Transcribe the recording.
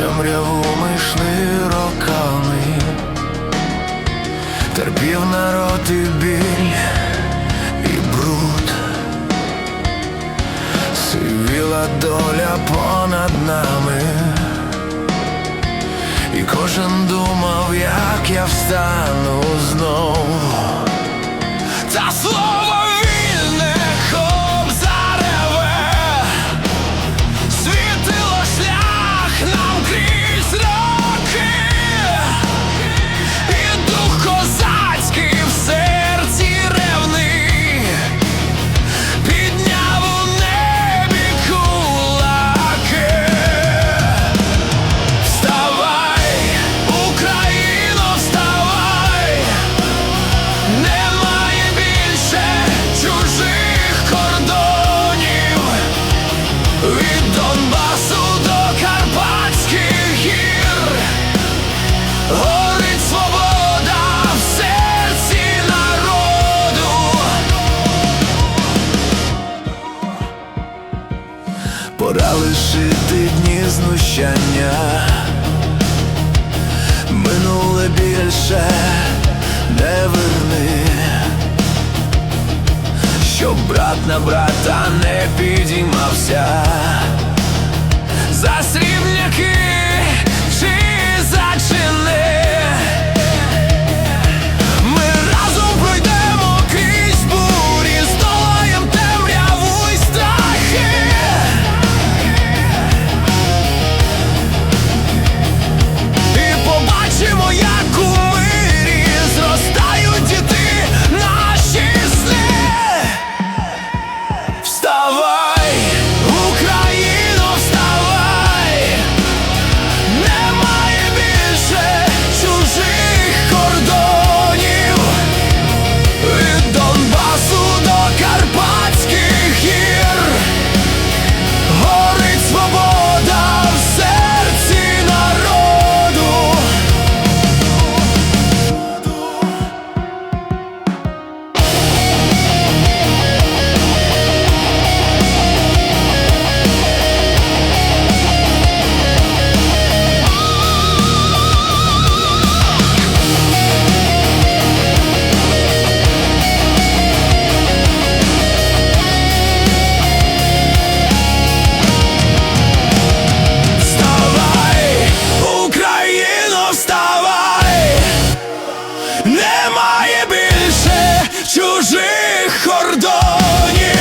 темряву ми йшли роками, терпів народ і біль і бруд, сивіла доля понад нами, і кожен думав, як я встану знов. Та слово Пора лишити дні знущання. Минуле більше не верни, щоб брат на брата не підіймався немає більше чужих кордонів.